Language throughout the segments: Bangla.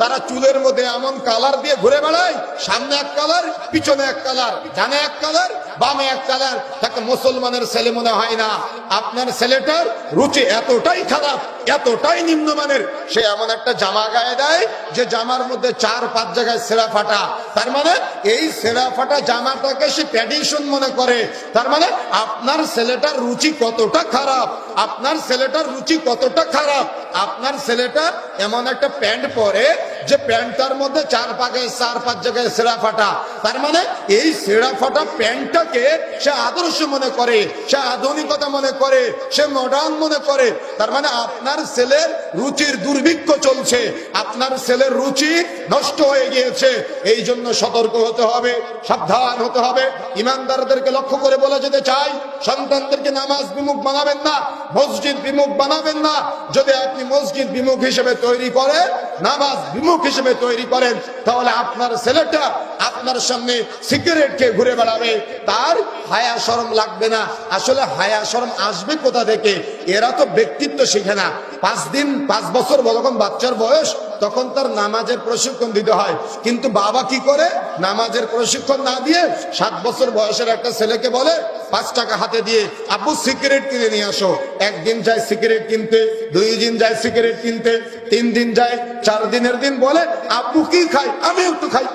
তারা চুলের মধ্যে এমন কালার দিয়ে ঘুরে বেড়ায়, সামনে এক কালার, পিছনে এক কালার, ডানে এক কালার, বামে এক কালার। তাকে মুসলমানের ছেলে মনে হয় না। আপনার ছেলেটার রুচি এতটাই খারাপ, এতটাই নিম্নমানের। সে এমন একটা জামা গায়ে দেয় যে জামার মধ্যে চার, পাঁচ জায়গায় সেরা ফাটা। তার মানে এই সেরা ফাটা জামাটাকে সে ট্র্যাডিশন মনে করে। তার মানে আপনার ছেলেটার রুচি কতটা খারাপ, আপনার ছেলেটার রুচি কতটা খারাপ, আপনার ছেলেটা এমন একটা প্যান্ট পরে যে প্যান্টটার মধ্যে চার পাকে, চার পাঁচ জায়গায় সেরা ফাটা। তার মানে এই সেরা ফাটা প্যান্টটাকে সে আদর্শ মনে করে, সে আধুনিকতা মনে করে, সে মডার্ন মনে করে। তার মানে আপনার ছেলের রুচির দুর্ভিক্ষ চলছে। আপনার ছেলের রুচি নষ্ট হয়ে গিয়েছে। এই জন্য সতর্ক হতে হবে, সাবধান হতে হবে। ইমানদারদেরকে লক্ষ্য করে বলে যেতে চাই, সন্তানদেরকে নামাজ বিমুখ বানাবেন না, মসজিদ বিমুখ বানাবেন না। যদি আপনি মসজিদ বিমুখ হিসেবে তৈরি করেন নামাজ বিমুখ হিসেবে তৈরি করেন, তাহলে আপনার ছেলেটা আপনার সামনে সিগারেট খেয়ে ঘুরে বেড়াবে। তার হায়া শরম লাগবে না। আসলে হায়া শরম আসবে কোথা থেকে? এরা তো ব্যক্তিত্ব শিখে না। পাঁচ দিন, পাঁচ বছর যখন বাচ্চার বয়স, তখন তার নামাজের প্রশিক্ষণ দিতে হয়। কিন্তু বাবা কি করে? নামাজের প্রশিক্ষণ না দিয়ে সাত বছর বয়সের একটা ছেলেকে বলে পাঁচ টাকা হাতে দিয়ে আপু সিগারেট কিনে নিয়ে আসো। একদিন যায় সিগারেট কিনতে, দুই দিন যায় সিগারেট কিনতে, তিন দিন যায়, চার দিনের দিন বলে আপু কি খাই? আমি একটু খাই।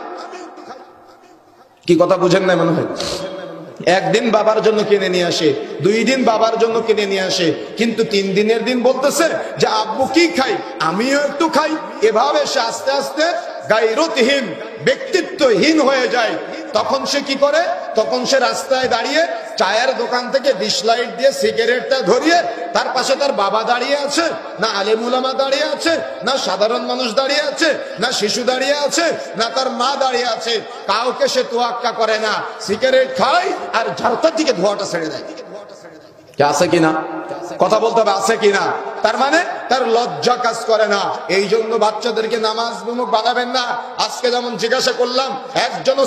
কি কথা বুঝেন না মনে হয়? একদিন বাবার জন্য কিনে নিয়ে আসে, দুই দিন বাবার জন্য কিনে নিয়ে আসে, কিন্তু তিন দিনের দিন বলতেছে যে, আব্বু, কি খাই? আমিও একটু খাই। এভাবে সে আস্তে আস্তে গাইরতহীন, ব্যক্তিত্বহীন হয়ে যায়। তখন সে কি করে? তখন সে রাস্তায় দাঁড়িয়ে চায়ের দোকান থেকে ডিশ লাইট দিয়ে সিগারেটটা ধরিয়ে তার পাশে তার বাবা দাঁড়িয়ে আছে, না আলেমুলামা দাঁড়িয়ে আছে, না সাধারণ মানুষ দাঁড়িয়ে আছে, না শিশু দাঁড়িয়ে আছে, না তার মা দাঁড়িয়ে আছে। কাউকে সে তোয়াক্কা করে না। সিগারেট খায় আর ঝাড়তার দিকে ধোয়াটা ছেড়ে দেয়। আছে কিনা? কথা বলতে হবে, আছে কিনা? তার মানে তার লজ্জা কাজ করে না। এই জন্য বাচ্চাদেরকে নামাজ বিমুখ বানাবেন না। আজকে যেমন জিজ্ঞাসা করলাম, একজন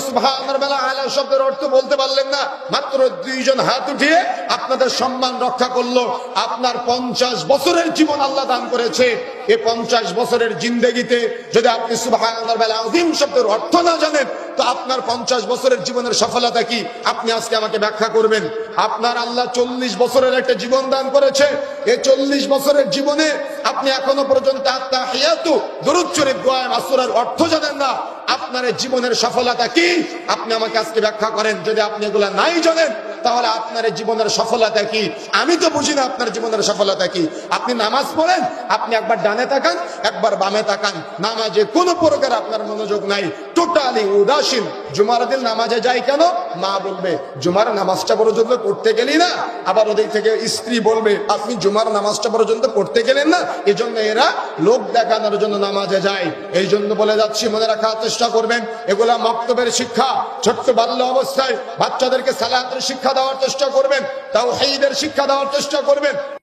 আলা শব্দের অর্থ বলতে পারলেন না। মাত্র দুইজন হাত উঠিয়ে আপনাদের সম্মান রক্ষা করল। আপনার পঞ্চাশ বছরের জীবন আল্লাহ দান করেছে। এই পঞ্চাশ বছরের জিন্দেগিতে যদি আপনি সুবহানার শব্দের অর্থ না জানেন, তো আপনার পঞ্চাশ বছরের জীবনের সফলতা কি? আপনি আজকে আমাকে ব্যাখ্যা করবেন। আপনার আল্লাহ চল্লিশ বছরের একটা জীবন দান করেছে। এই চল্লিশ বছরের জীবনে আপনি এখনও পর্যন্ত আত্মা হিয়াতু শরীফ দোয়া মাসুরার অর্থ জানেন না। আপনার জীবনের সফলতা কি? আপনি আমাকে আজকে ব্যাখ্যা করেন। যদি আপনি এগুলা নাই জানেন, তাহলে আপনার জীবনের সফলতা কি? আমি তো বুঝি না আপনার জীবনের সফলতা কি। আপনি নামাজ পড়েন, আপনি একবার ডানে তাকান, একবার বামে তাকান। নামাজে কোনো প্রকার আপনার মনোযোগ নাই। টোটালি উদাসীন। জুমার দিন নামাজে যাই কেন? মা বলবে, জুমার নামাজটা পর্যন্ত পড়তে গেলি না? আবার ওদিক থেকে স্ত্রী বলবে, আপনি জুমার নামাজটা পর্যন্ত পড়তে গেলেন না? এজন্য এরা লোক দেখানোর জন্য নামাজে যায়। এই জন্য বলে যাচ্ছি, মনে রাখার চেষ্টা করবেন, এগুলা মক্তবের শিক্ষা। ছোট্ট বাল্য অবস্থায় বাচ্চাদেরকে সালাতের শিক্ষা দেওয়ার চেষ্টা করবেন তাও শিক্ষা দেওয়ার চেষ্টা করবেন।